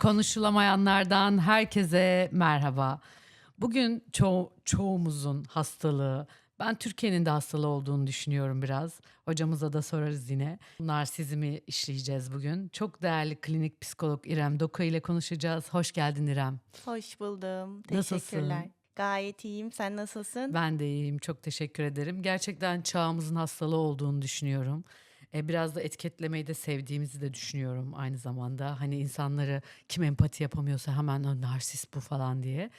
Konuşulamayanlardan herkese merhaba. Bugün ço- çoğumuzun hastalığı, ben Türkiye'nin de hastalığı olduğunu düşünüyorum biraz. Hocamıza da sorarız yine. Narsizmi işleyeceğiz bugün. Çok değerli klinik psikolog İrem Doka ile konuşacağız. Hoş geldin İrem. Hoş buldum. Nasılsın? Teşekkürler. Gayet iyiyim. Sen nasılsın? Ben de iyiyim. Çok teşekkür ederim. Gerçekten çağımızın hastalığı olduğunu düşünüyorum. E, biraz da etiketlemeyi de sevdiğimizi de düşünüyorum aynı zamanda. Hani insanları kim empati yapamıyorsa hemen "O narsist bu falan diye.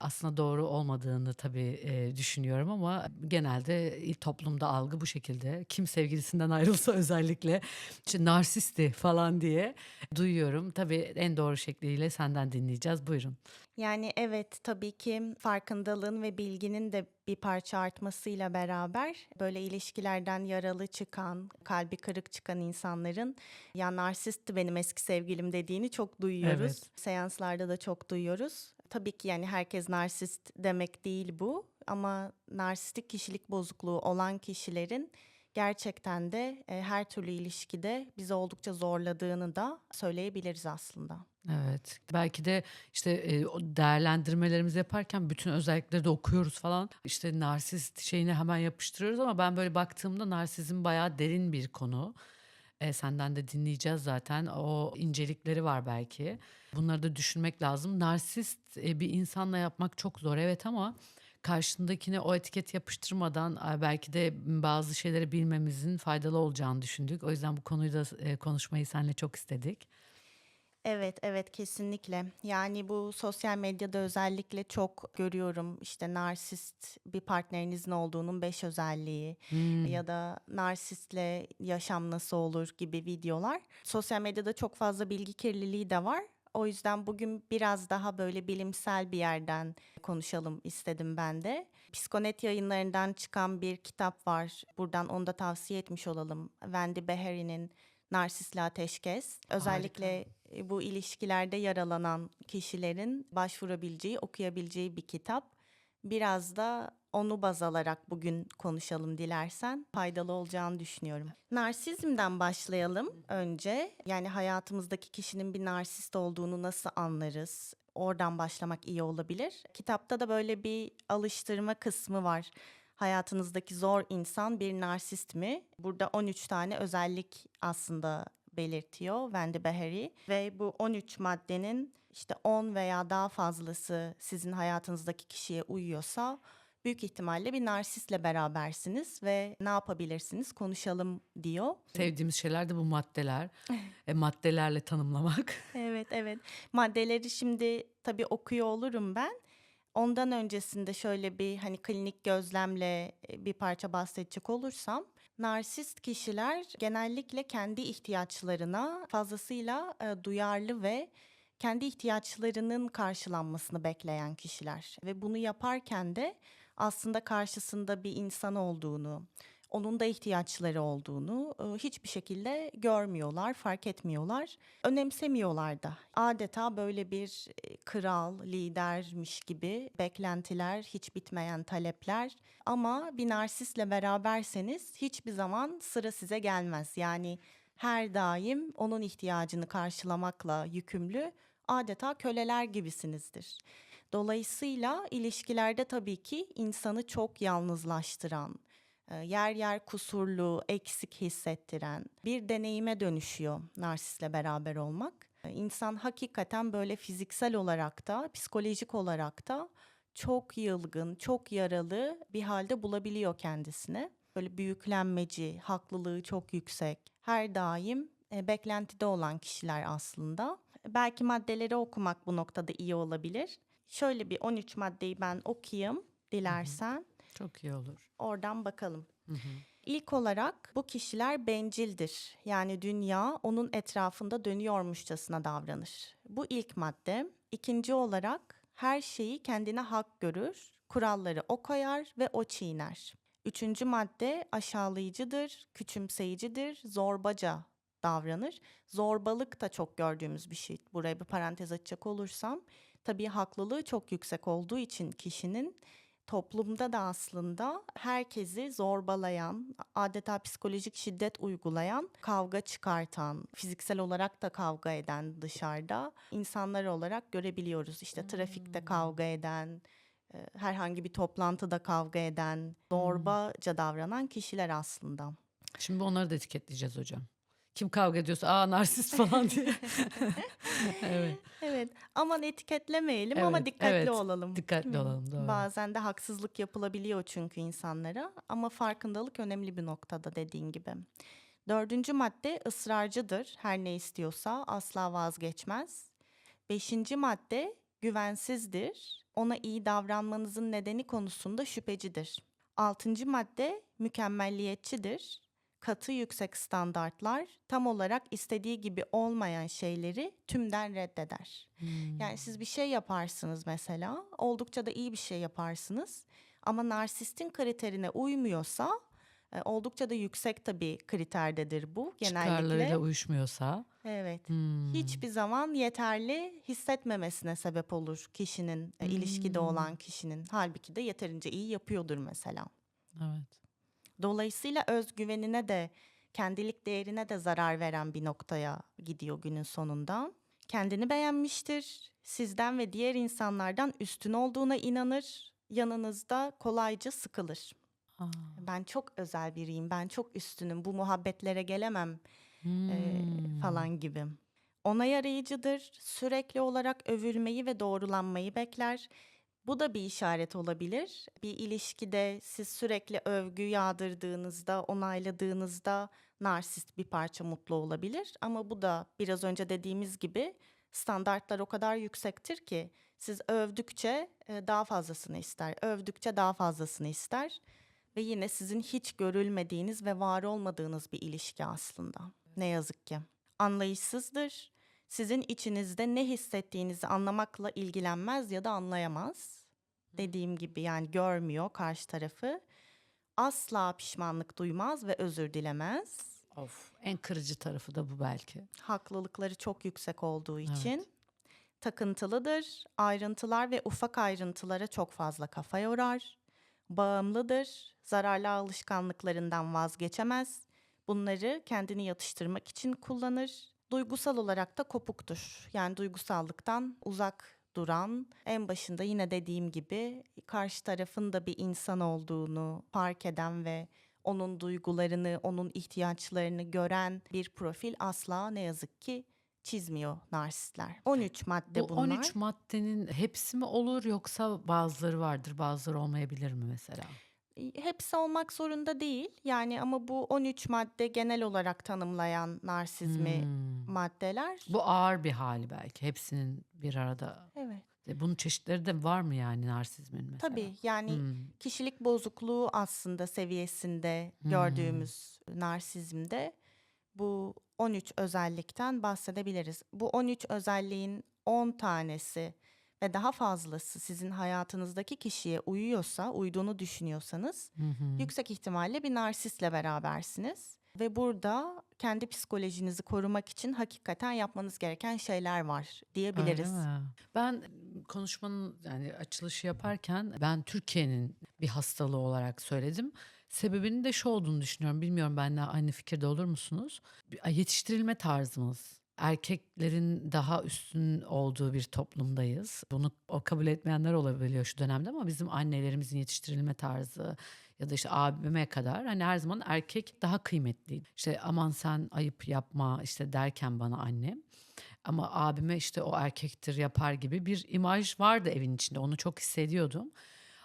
Aslında doğru olmadığını tabii e, düşünüyorum ama genelde toplumda algı bu şekilde. Kim sevgilisinden ayrılsa özellikle işte narsisti falan diye duyuyorum. Tabii en doğru şekliyle senden dinleyeceğiz. Buyurun. Yani evet tabii ki farkındalığın ve bilginin de bir parça artmasıyla beraber böyle ilişkilerden yaralı çıkan, kalbi kırık çıkan insanların ya narsistti benim eski sevgilim dediğini çok duyuyoruz. Evet. Seanslarda da çok duyuyoruz. Tabii ki yani herkes narsist demek değil bu ama narsistik kişilik bozukluğu olan kişilerin gerçekten de e, her türlü ilişkide bizi oldukça zorladığını da söyleyebiliriz aslında. Evet. Belki de işte e, değerlendirmelerimizi yaparken bütün özellikleri de okuyoruz falan. İşte narsist şeyini hemen yapıştırıyoruz ama ben böyle baktığımda narsizm bayağı derin bir konu. E, senden de dinleyeceğiz zaten. O incelikleri var belki. Bunları da düşünmek lazım. Narsist e, bir insanla yapmak çok zor evet ama karşındakine o etiket yapıştırmadan belki de bazı şeyleri bilmemizin faydalı olacağını düşündük. O yüzden bu konuyu da e, konuşmayı seninle çok istedik. Evet, evet kesinlikle. Yani bu sosyal medyada özellikle çok görüyorum işte narsist bir partnerinizin olduğunun beş özelliği ya da narsistle yaşam nasıl olur gibi videolar. Sosyal medyada çok fazla bilgi kirliliği de var. O yüzden bugün biraz daha böyle bilimsel bir yerden konuşalım istedim ben de. Psikonet yayınlarından çıkan bir kitap var. Buradan onu da tavsiye etmiş olalım. Wendy Beheri'nin Narsisle Ateşkes. Özellikle e, bu ilişkilerde yaralanan kişilerin başvurabileceği, okuyabileceği bir kitap. Biraz da onu baz alarak bugün konuşalım dilersen faydalı olacağını düşünüyorum. Narsizmden başlayalım önce. Yani hayatımızdaki kişinin bir narsist olduğunu nasıl anlarız? Oradan başlamak iyi olabilir. Kitapta da böyle bir alıştırma kısmı var. Hayatınızdaki zor insan bir narsist mi? Burada 13 tane özellik aslında belirtiyor Wendy Beheri ve bu 13 maddenin işte 10 veya daha fazlası sizin hayatınızdaki kişiye uyuyorsa büyük ihtimalle bir narsistle berabersiniz ve ne yapabilirsiniz konuşalım diyor. Sevdiğimiz şeyler de bu maddeler. E, maddelerle tanımlamak. Evet evet maddeleri şimdi tabii okuyor olurum ben. Ondan öncesinde şöyle bir hani klinik gözlemle e, bir parça bahsedecek olursam narsist kişiler genellikle kendi ihtiyaçlarına fazlasıyla e, duyarlı ve kendi ihtiyaçlarının karşılanmasını bekleyen kişiler ve bunu yaparken de aslında karşısında bir insan olduğunu, onun da ihtiyaçları olduğunu e, hiçbir şekilde görmüyorlar, fark etmiyorlar, önemsemiyorlar da. Adeta böyle bir e, kral, lidermiş gibi beklentiler, hiç bitmeyen talepler ama bir narsistle beraberseniz hiçbir zaman sıra size gelmez. Yani her daim onun ihtiyacını karşılamakla yükümlü adeta köleler gibisinizdir. Dolayısıyla ilişkilerde tabii ki insanı çok yalnızlaştıran, e, yer yer kusurlu, eksik hissettiren bir deneyime dönüşüyor narsistle beraber olmak. E, İnsan hakikaten böyle fiziksel olarak da, psikolojik olarak da çok yılgın, çok yaralı bir halde bulabiliyor kendisini. Böyle büyüklenmeci, haklılığı çok yüksek, her daim e, beklentide olan kişiler aslında. Belki maddeleri okumak bu noktada iyi olabilir. Şöyle bir 13 maddeyi ben okuyayım dilersen. Çok iyi olur. Oradan bakalım. İlk olarak bu kişiler bencildir. Yani dünya onun etrafında dönüyormuşçasına davranır. Bu ilk madde. İkinci olarak her şeyi kendine hak görür, kuralları o koyar ve o çiğner. Üçüncü madde aşağılayıcıdır, küçümseyicidir, zorbaca davranır. Zorbalık da çok gördüğümüz bir şey. Buraya bir parantez açacak olursam, tabii haklılığı çok yüksek olduğu için kişinin toplumda da aslında herkesi zorbalayan, adeta psikolojik şiddet uygulayan, kavga çıkartan, fiziksel olarak da kavga eden dışarıda insanlar olarak görebiliyoruz. İşte trafikte kavga eden, e, herhangi bir toplantıda kavga eden, zorbaca davranan kişiler aslında. Şimdi onları da etiketleyeceğiz hocam. Kim kavga ediyorsa aa narsist falan diye. evet. Evet, aman etiketlemeyelim ama Evet, dikkatli evet. olalım. Dikkatli olalım doğru. Bazen de haksızlık yapılabiliyor çünkü insanlara ama farkındalık önemli bir noktada dediğin gibi. Dördüncü madde ısrarcıdır. Her ne istiyorsa asla vazgeçmez. Beşinci madde güvensizdir. Ona iyi davranmanızın nedeni konusunda şüphecidir. Altıncı madde mükemmelliyetçidir. Katı yüksek standartlar tam olarak istediği gibi olmayan şeyleri tümden reddeder. Hmm. Yani siz bir şey yaparsınız mesela, oldukça da iyi bir şey yaparsınız ama narsistin kriterine uymuyorsa e, oldukça da yüksek tabii kriterdedir bu Çıkarlarıyla genellikle. uyuşmuyorsa. Evet. Hmm. Hiçbir zaman yeterli hissetmemesine sebep olur kişinin, e, ilişkide Hmm. olan kişinin. Halbuki de yeterince iyi yapıyordur mesela. Evet. Dolayısıyla özgüvenine de kendilik değerine de zarar veren bir noktaya gidiyor günün sonunda. Kendini beğenmiştir. Sizden ve diğer insanlardan üstün olduğuna inanır. Yanınızda kolayca sıkılır. Aa. Ben çok özel biriyim, ben çok üstünüm, bu muhabbetlere gelemem e, Hmm. falan gibi. Onay arayıcıdır. Sürekli olarak övülmeyi ve doğrulanmayı bekler. Bu da bir işaret olabilir. Bir ilişkide siz sürekli övgü yağdırdığınızda, onayladığınızda narsist bir parça mutlu olabilir. Ama bu da biraz önce dediğimiz gibi standartlar o kadar yüksektir ki siz övdükçe e, daha fazlasını ister, övdükçe daha fazlasını ister ve yine sizin hiç görülmediğiniz ve var olmadığınız bir ilişki aslında. Ne yazık ki. Anlayışsızdır. Sizin içinizde ne hissettiğinizi anlamakla ilgilenmez ya da anlayamaz. Dediğim gibi yani görmüyor karşı tarafı. Asla pişmanlık duymaz ve özür dilemez. Of. En kırıcı tarafı da bu belki. Haklılıkları çok yüksek olduğu için takıntılıdır. Ayrıntılar ve ufak ayrıntılara çok fazla kafa yorar. Bağımlıdır. Zararlı alışkanlıklarından vazgeçemez. Bunları kendini yatıştırmak için kullanır. Duygusal olarak da kopuktur. Yani duygusallıktan uzak duran, en başında yine dediğim gibi karşı tarafın da bir insan olduğunu fark eden ve onun duygularını, onun ihtiyaçlarını gören bir profil asla ne yazık ki çizmiyor narsistler. 13 madde Bu bunlar. 13 maddenin hepsi mi olur yoksa bazıları vardır bazıları olmayabilir mi mesela? Hepsi olmak zorunda değil. Yani ama bu 13 madde genel olarak tanımlayan narsizmi Hmm. maddeler. Bu ağır bir hali belki hepsinin bir arada. Evet. E, Bunun çeşitleri de var mı yani narsizmin mesela? Tabii yani Hmm. kişilik bozukluğu aslında seviyesinde Hmm. gördüğümüz narsizmde bu 13 özellikten bahsedebiliriz. Bu 13 özelliğin 10 tanesi ve daha fazlası sizin hayatınızdaki kişiye uyuyorsa, uyduğunu düşünüyorsanız Hı hı. yüksek ihtimalle bir narsistle berabersiniz. Ve burada kendi psikolojinizi korumak için hakikaten yapmanız gereken şeyler var diyebiliriz. Ben konuşmanın yani açılışı yaparken ben Türkiye'nin bir hastalığı olarak söyledim. Sebebinin de şu olduğunu düşünüyorum. Bilmiyorum benimle aynı fikirde olur musunuz? Yetiştirilme tarzımız. Erkeklerin daha üstün olduğu bir toplumdayız. Bunu o kabul etmeyenler olabiliyor şu dönemde ama bizim annelerimizin yetiştirilme tarzı ya da işte abime kadar hani her zaman erkek daha kıymetli. İşte aman sen ayıp yapma işte derken bana annem. Ama abime işte o erkektir yapar gibi bir imaj vardı evin içinde. Onu çok hissediyordum.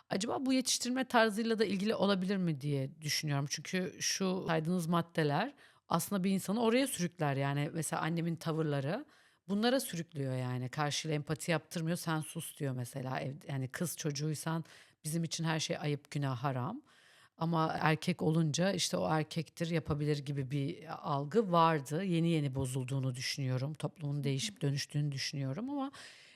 Acaba bu yetiştirme tarzıyla da ilgili olabilir mi diye düşünüyorum. Çünkü şu saydığınız maddeler aslında bir insanı oraya sürükler. Yani mesela annemin tavırları bunlara sürüklüyor yani. Karşıyla empati yaptırmıyor sen sus diyor mesela. Ev, yani kız çocuğuysan bizim için her şey ayıp günah haram. Ama erkek olunca işte o erkektir yapabilir gibi bir algı vardı. Yeni yeni bozulduğunu düşünüyorum. Toplumun değişip dönüştüğünü düşünüyorum ama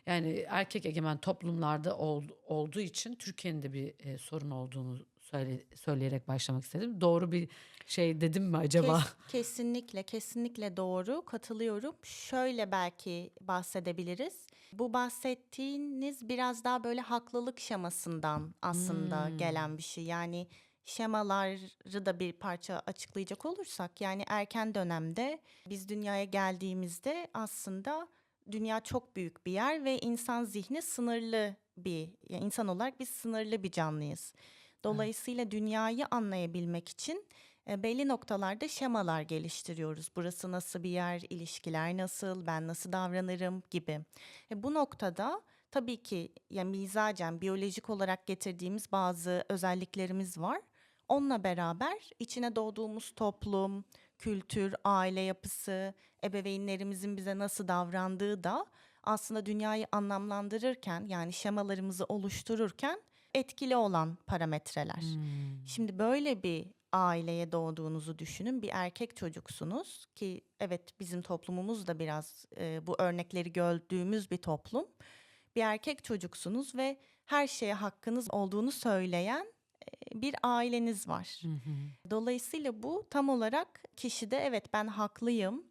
yani erkek egemen toplumlarda ol- olduğu için Türkiye'nin de bir e, sorun olduğunu söyle, söyleyerek başlamak istedim. Doğru bir şey dedim mi acaba? Kes- kesinlikle, kesinlikle doğru. Katılıyorum. Şöyle belki bahsedebiliriz. Bu bahsettiğiniz biraz daha böyle haklılık şemasından aslında Hmm. gelen bir şey. Yani şemaları da bir parça açıklayacak olursak yani erken dönemde biz dünyaya geldiğimizde aslında dünya çok büyük bir yer ve insan zihni sınırlı bir yani insan olarak biz sınırlı bir canlıyız. Dolayısıyla dünyayı anlayabilmek için e, belli noktalarda şemalar geliştiriyoruz. Burası nasıl bir yer, ilişkiler nasıl, ben nasıl davranırım gibi. E, bu noktada tabii ki ya mizacen biyolojik olarak getirdiğimiz bazı özelliklerimiz var. Onunla beraber içine doğduğumuz toplum, kültür, aile yapısı, ebeveynlerimizin bize nasıl davrandığı da aslında dünyayı anlamlandırırken yani şemalarımızı oluştururken etkili olan parametreler. Hmm. Şimdi böyle bir aileye doğduğunuzu düşünün. Bir erkek çocuksunuz ki evet bizim toplumumuz da biraz e, bu örnekleri gördüğümüz bir toplum. Bir erkek çocuksunuz ve her şeye hakkınız olduğunu söyleyen e, bir aileniz var. Hı hı. Dolayısıyla bu tam olarak kişide evet ben haklıyım,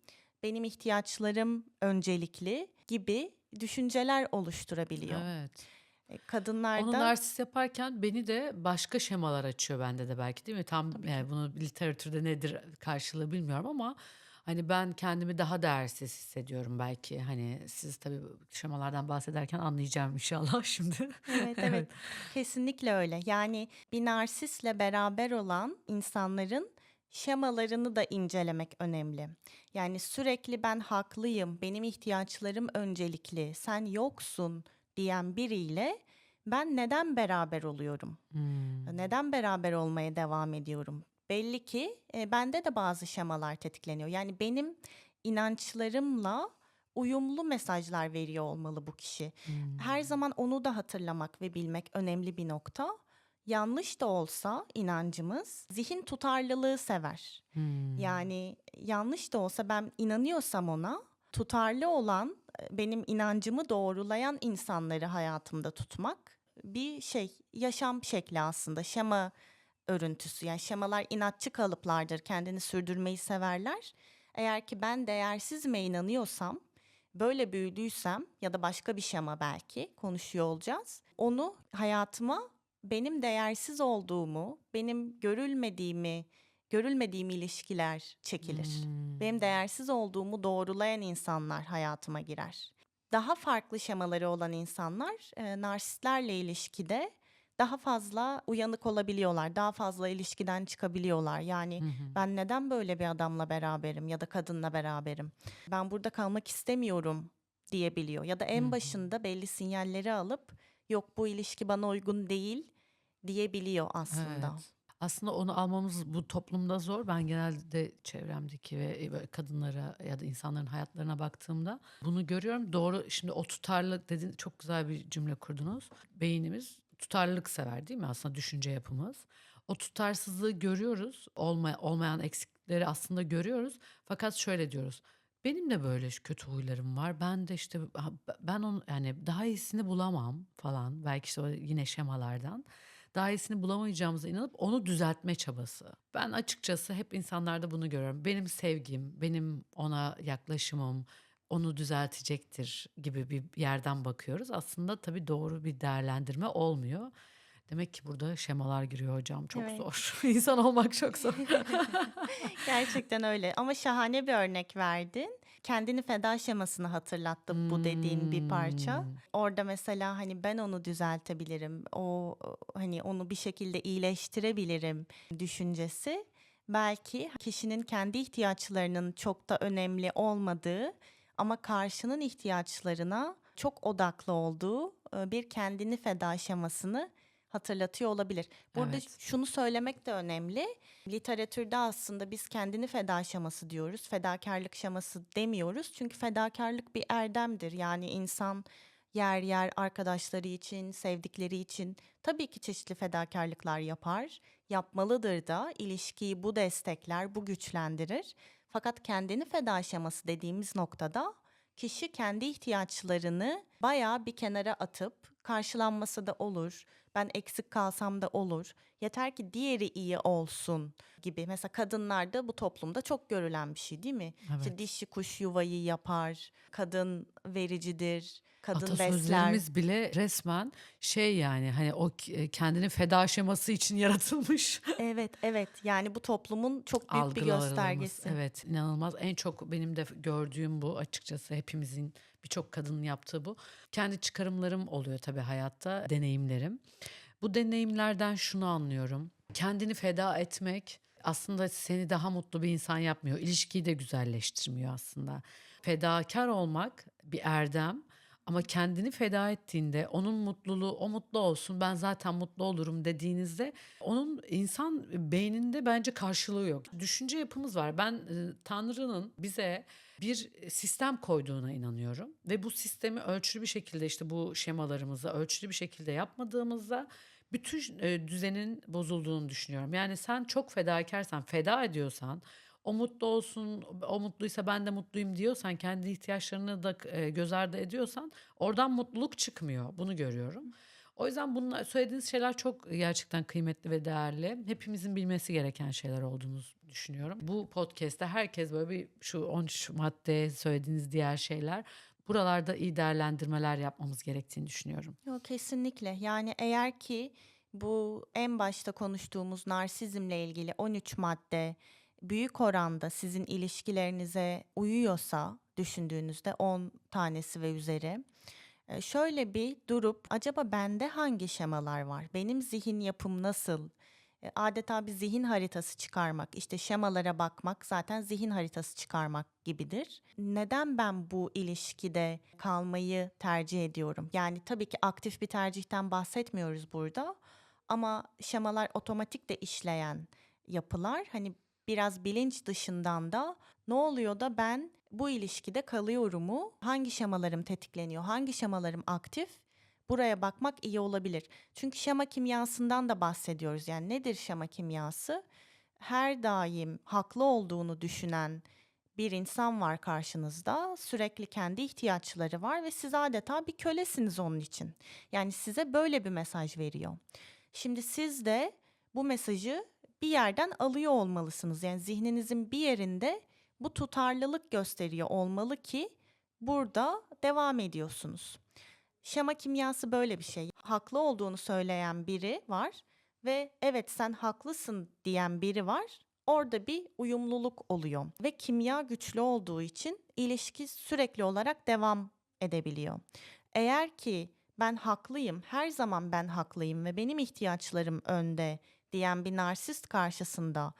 benim ihtiyaçlarım öncelikli gibi düşünceler oluşturabiliyor. Evet. E, Onu Kadınlarda narsist yaparken beni de başka şemalar açıyor bende de belki değil mi? Tam yani bunu literatürde nedir karşılığı bilmiyorum ama hani ben kendimi daha değersiz hissediyorum belki. Hani siz tabii şemalardan bahsederken anlayacağım inşallah şimdi. Evet evet kesinlikle öyle. Yani bir narsistle beraber olan insanların şemalarını da incelemek önemli. Yani sürekli ben haklıyım, benim ihtiyaçlarım öncelikli, sen yoksun diyen biriyle ben neden beraber oluyorum? Hmm. Neden beraber olmaya devam ediyorum? Belli ki e, bende de bazı şemalar tetikleniyor. Yani benim inançlarımla uyumlu mesajlar veriyor olmalı bu kişi. Hmm. Her zaman onu da hatırlamak ve bilmek önemli bir nokta. Yanlış da olsa inancımız zihin tutarlılığı sever. Hmm. Yani yanlış da olsa ben inanıyorsam ona tutarlı olan benim inancımı doğrulayan insanları hayatımda tutmak bir şey yaşam şekli aslında şema örüntüsü yani şemalar inatçı kalıplardır kendini sürdürmeyi severler. Eğer ki ben değersizime inanıyorsam böyle büyüdüysem ya da başka bir şema belki konuşuyor olacağız. Onu hayatıma benim değersiz olduğumu, benim görülmediğimi, görülmediğim ilişkiler çekilir. Hmm. Benim değersiz olduğumu doğrulayan insanlar hayatıma girer. Daha farklı şemaları olan insanlar e, narsistlerle ilişkide daha fazla uyanık olabiliyorlar, daha fazla ilişkiden çıkabiliyorlar. Yani Hı hı. ben neden böyle bir adamla beraberim ya da kadınla beraberim? Ben burada kalmak istemiyorum diyebiliyor. Ya da Hı en hı. başında belli sinyalleri alıp yok bu ilişki bana uygun değil diyebiliyor aslında. Evet. Aslında onu almamız bu toplumda zor. Ben genelde çevremdeki ve e, kadınlara ya da insanların hayatlarına baktığımda bunu görüyorum. Doğru şimdi o tutarlı dedin çok güzel bir cümle kurdunuz. Beynimiz tutarlılık sever değil mi aslında düşünce yapımız? O tutarsızlığı görüyoruz. Olma, olmayan eksikleri aslında görüyoruz. Fakat şöyle diyoruz. Benim de böyle kötü huylarım var. Ben de işte ben onu yani daha iyisini bulamam falan. Belki işte yine şemalardan daha iyisini bulamayacağımıza inanıp onu düzeltme çabası. Ben açıkçası hep insanlarda bunu görüyorum. Benim sevgim, benim ona yaklaşımım onu düzeltecektir gibi bir yerden bakıyoruz. Aslında tabii doğru bir değerlendirme olmuyor. Demek ki burada şemalar giriyor hocam. Çok Evet. zor. İnsan olmak çok zor. Gerçekten öyle ama şahane bir örnek verdin. Kendini feda şemasını hatırlattı bu dediğin bir parça. Hmm. Orada mesela hani ben onu düzeltebilirim. O hani onu bir şekilde iyileştirebilirim düşüncesi. Belki kişinin kendi ihtiyaçlarının çok da önemli olmadığı ama karşının ihtiyaçlarına çok odaklı olduğu e, bir kendini feda şemasını hatırlatıyor olabilir. Burada Evet. şunu söylemek de önemli. Literatürde aslında biz kendini feda şeması diyoruz. Fedakarlık şeması demiyoruz. Çünkü fedakarlık bir erdemdir. Yani insan yer yer arkadaşları için, sevdikleri için tabii ki çeşitli fedakarlıklar yapar. Yapmalıdır da ilişkiyi bu destekler, bu güçlendirir. Fakat kendini feda şeması dediğimiz noktada kişi kendi ihtiyaçlarını bayağı bir kenara atıp karşılanması da olur. Ben eksik kalsam da olur. Yeter ki diğeri iyi olsun gibi. Mesela kadınlarda bu toplumda çok görülen bir şey değil mi? İşte Evet. dişi kuş yuvayı yapar, kadın vericidir, kadın besler. Atasözlerimiz bile resmen şey yani hani o k- kendini feda şeması için yaratılmış Evet, evet. Yani bu toplumun çok büyük bir göstergesi. Evet inanılmaz. En çok benim de gördüğüm bu açıkçası hepimizin birçok kadının yaptığı bu. Kendi çıkarımlarım oluyor tabii hayatta, deneyimlerim. Bu deneyimlerden şunu anlıyorum. Kendini feda etmek aslında seni daha mutlu bir insan yapmıyor. İlişkiyi de güzelleştirmiyor aslında. Fedakar olmak bir erdem ama kendini feda ettiğinde onun mutluluğu o mutlu olsun ben zaten mutlu olurum dediğinizde onun insan beyninde bence karşılığı yok. Düşünce yapımız var. Ben e, Tanrı'nın bize bir sistem koyduğuna inanıyorum ve bu sistemi ölçülü bir şekilde işte bu şemalarımızı ölçülü bir şekilde yapmadığımızda bütün e, düzenin bozulduğunu düşünüyorum. Yani sen çok fedakarsan, feda ediyorsan, o mutlu olsun, o mutluysa ben de mutluyum diyorsan, kendi ihtiyaçlarını da e, göz ardı ediyorsan oradan mutluluk çıkmıyor. Bunu görüyorum. O yüzden bunlar söylediğiniz şeyler çok gerçekten kıymetli ve değerli. Hepimizin bilmesi gereken şeyler olduğunu düşünüyorum. Bu podcast'te herkes böyle bir şu 13 madde söylediğiniz diğer şeyler buralarda iyi değerlendirmeler yapmamız gerektiğini düşünüyorum. Yok kesinlikle. Yani eğer ki bu en başta konuştuğumuz narsizmle ilgili 13 madde büyük oranda sizin ilişkilerinize uyuyorsa düşündüğünüzde 10 tanesi ve üzeri şöyle bir durup acaba bende hangi şemalar var? Benim zihin yapım nasıl? Adeta bir zihin haritası çıkarmak, işte şemalara bakmak zaten zihin haritası çıkarmak gibidir. Neden ben bu ilişkide kalmayı tercih ediyorum? Yani tabii ki aktif bir tercihten bahsetmiyoruz burada ama şemalar otomatik de işleyen yapılar. Hani biraz bilinç dışından da ne oluyor da ben bu ilişkide kalıyorumu, hangi şemalarım tetikleniyor, hangi şemalarım aktif? Buraya bakmak iyi olabilir. Çünkü şema kimyasından da bahsediyoruz. Yani nedir şema kimyası? Her daim haklı olduğunu düşünen bir insan var karşınızda. Sürekli kendi ihtiyaçları var ve siz adeta bir kölesiniz onun için. Yani size böyle bir mesaj veriyor. Şimdi siz de bu mesajı bir yerden alıyor olmalısınız. Yani zihninizin bir yerinde bu tutarlılık gösteriyor olmalı ki burada devam ediyorsunuz. Şema kimyası böyle bir şey. Haklı olduğunu söyleyen biri var ve evet sen haklısın diyen biri var. Orada bir uyumluluk oluyor ve kimya güçlü olduğu için ilişki sürekli olarak devam edebiliyor. Eğer ki ben haklıyım, her zaman ben haklıyım ve benim ihtiyaçlarım önde diyen bir narsist karşısında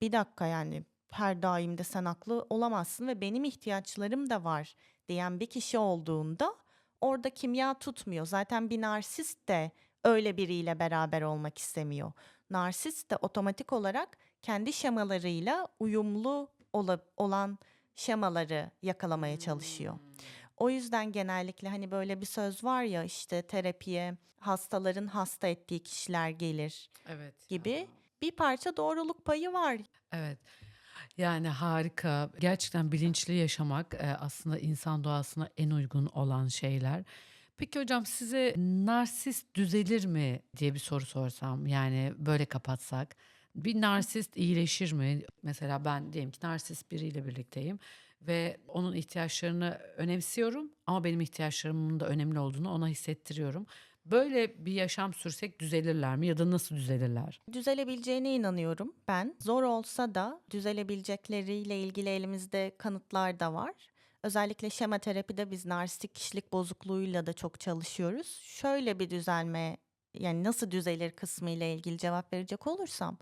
bir dakika yani her daim de sen haklı olamazsın ve benim ihtiyaçlarım da var diyen bir kişi olduğunda orada kimya tutmuyor. Zaten bir narsist de öyle biriyle beraber olmak istemiyor. Narsist de otomatik olarak kendi şemalarıyla uyumlu ola- olan şemaları yakalamaya çalışıyor. O yüzden genellikle hani böyle bir söz var ya işte terapiye hastaların hasta ettiği kişiler gelir Evet. gibi bir parça doğruluk payı var. Evet. Yani harika. Gerçekten bilinçli yaşamak e, aslında insan doğasına en uygun olan şeyler. Peki hocam size narsist düzelir mi diye bir soru sorsam yani böyle kapatsak. Bir narsist iyileşir mi? Mesela ben diyelim ki narsist biriyle birlikteyim ve onun ihtiyaçlarını önemsiyorum ama benim ihtiyaçlarımın da önemli olduğunu ona hissettiriyorum. Böyle bir yaşam sürsek düzelirler mi ya da nasıl düzelirler? Düzelebileceğine inanıyorum ben. Zor olsa da düzelebilecekleriyle ilgili elimizde kanıtlar da var. Özellikle şema terapide biz narsistik kişilik bozukluğuyla da çok çalışıyoruz. Şöyle bir düzelme yani nasıl düzelir kısmı ile ilgili cevap verecek olursam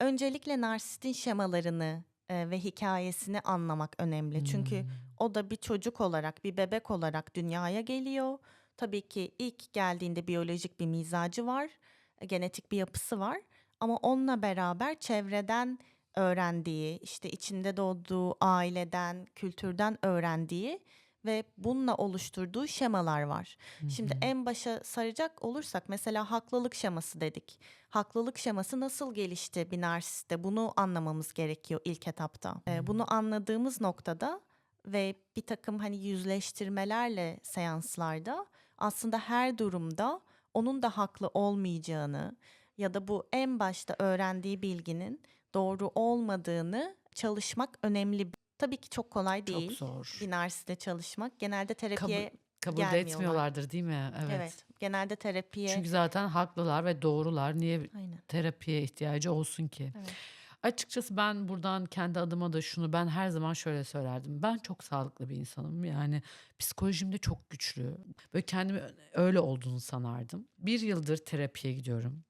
öncelikle narsistin şemalarını e, ve hikayesini anlamak önemli. Çünkü o da bir çocuk olarak, bir bebek olarak dünyaya geliyor. Tabii ki ilk geldiğinde biyolojik bir mizacı var, e, genetik bir yapısı var. Ama onunla beraber çevreden öğrendiği, işte içinde doğduğu aileden, kültürden öğrendiği ve bununla oluşturduğu şemalar var. Şimdi en başa saracak olursak mesela haklılık şeması dedik. Haklılık şeması nasıl gelişti bir narsiste? Bunu anlamamız gerekiyor ilk etapta. Ee, bunu anladığımız noktada ve bir takım hani yüzleştirmelerle seanslarda aslında her durumda onun da haklı olmayacağını ya da bu en başta öğrendiği bilginin doğru olmadığını çalışmak önemli. Tabii ki çok kolay değil Çok zor. bir narsiste çalışmak. Genelde terapiye Kabul, kabul de etmiyorlardır değil mi? Evet. Evet. Genelde terapiye Çünkü zaten haklılar ve doğrular. Niye Aynen. terapiye ihtiyacı olsun ki? Evet. Açıkçası ben buradan kendi adıma da şunu ben her zaman şöyle söylerdim. Ben çok sağlıklı bir insanım. Yani psikolojim de çok güçlü. Böyle kendimi öyle olduğunu sanardım. Bir yıldır terapiye gidiyorum.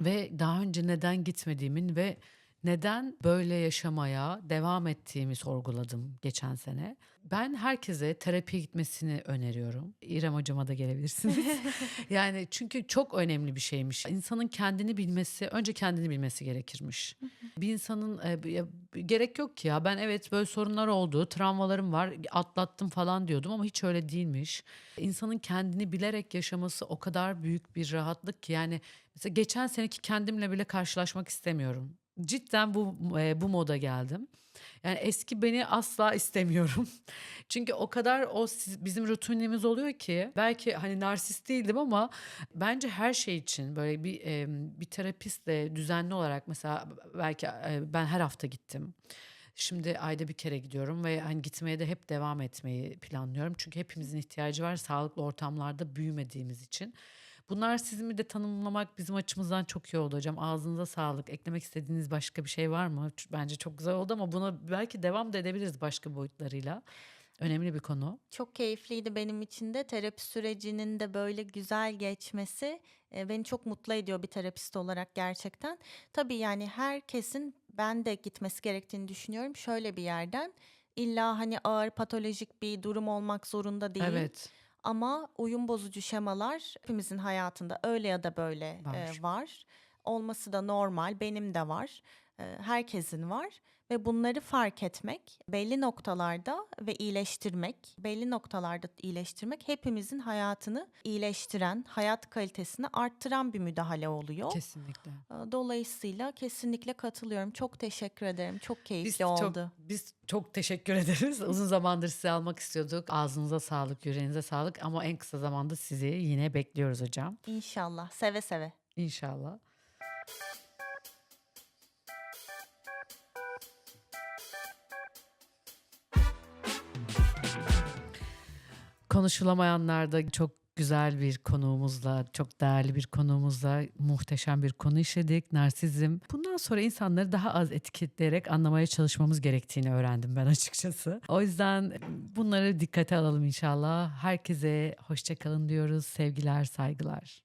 Ve daha önce neden gitmediğimin ve neden böyle yaşamaya devam ettiğimi sorguladım geçen sene. Ben herkese terapiye gitmesini öneriyorum. İrem hocama da gelebilirsiniz. yani çünkü çok önemli bir şeymiş. İnsanın kendini bilmesi, önce kendini bilmesi gerekirmiş. bir insanın e, gerek yok ki ya ben evet böyle sorunlar oldu, travmalarım var, atlattım falan diyordum ama hiç öyle değilmiş. İnsanın kendini bilerek yaşaması o kadar büyük bir rahatlık ki yani mesela geçen seneki kendimle bile karşılaşmak istemiyorum. Cidden bu e, bu moda geldim. Yani eski beni asla istemiyorum. Çünkü o kadar o bizim rutinimiz oluyor ki belki hani narsist değildim ama bence her şey için böyle bir e, bir terapistle düzenli olarak mesela belki e, ben her hafta gittim. Şimdi ayda bir kere gidiyorum ve hani gitmeye de hep devam etmeyi planlıyorum. Çünkü hepimizin ihtiyacı var sağlıklı ortamlarda büyümediğimiz için. Bunlar sizin de tanımlamak bizim açımızdan çok iyi oldu hocam. Ağzınıza sağlık. Eklemek istediğiniz başka bir şey var mı? Bence çok güzel oldu ama buna belki devam da edebiliriz başka boyutlarıyla. Önemli bir konu. Çok keyifliydi benim için de terapi sürecinin de böyle güzel geçmesi e, beni çok mutlu ediyor bir terapist olarak gerçekten. Tabii yani herkesin ben de gitmesi gerektiğini düşünüyorum şöyle bir yerden. İlla hani ağır patolojik bir durum olmak zorunda değil. Evet. Ama uyum bozucu şemalar hepimizin hayatında öyle ya da böyle e, Var. var. Olması da normal, benim de var. E, herkesin var ve bunları fark etmek, belli noktalarda ve iyileştirmek, belli noktalarda iyileştirmek hepimizin hayatını iyileştiren, hayat kalitesini arttıran bir müdahale oluyor. Kesinlikle. Dolayısıyla kesinlikle katılıyorum. Çok teşekkür ederim. Çok keyifli Biz oldu. çok biz çok teşekkür ederiz. Uzun zamandır sizi almak istiyorduk. Ağzınıza sağlık, yüreğinize sağlık ama en kısa zamanda sizi yine bekliyoruz hocam. İnşallah seve seve. İnşallah. Konuşulamayanlarda çok güzel bir konuğumuzla, çok değerli bir konuğumuzla muhteşem bir konu işledik. Narsizm. Bundan sonra insanları daha az etiketleyerek anlamaya çalışmamız gerektiğini öğrendim ben açıkçası. O yüzden bunları dikkate alalım inşallah. Herkese hoşça kalın diyoruz. Sevgiler, saygılar.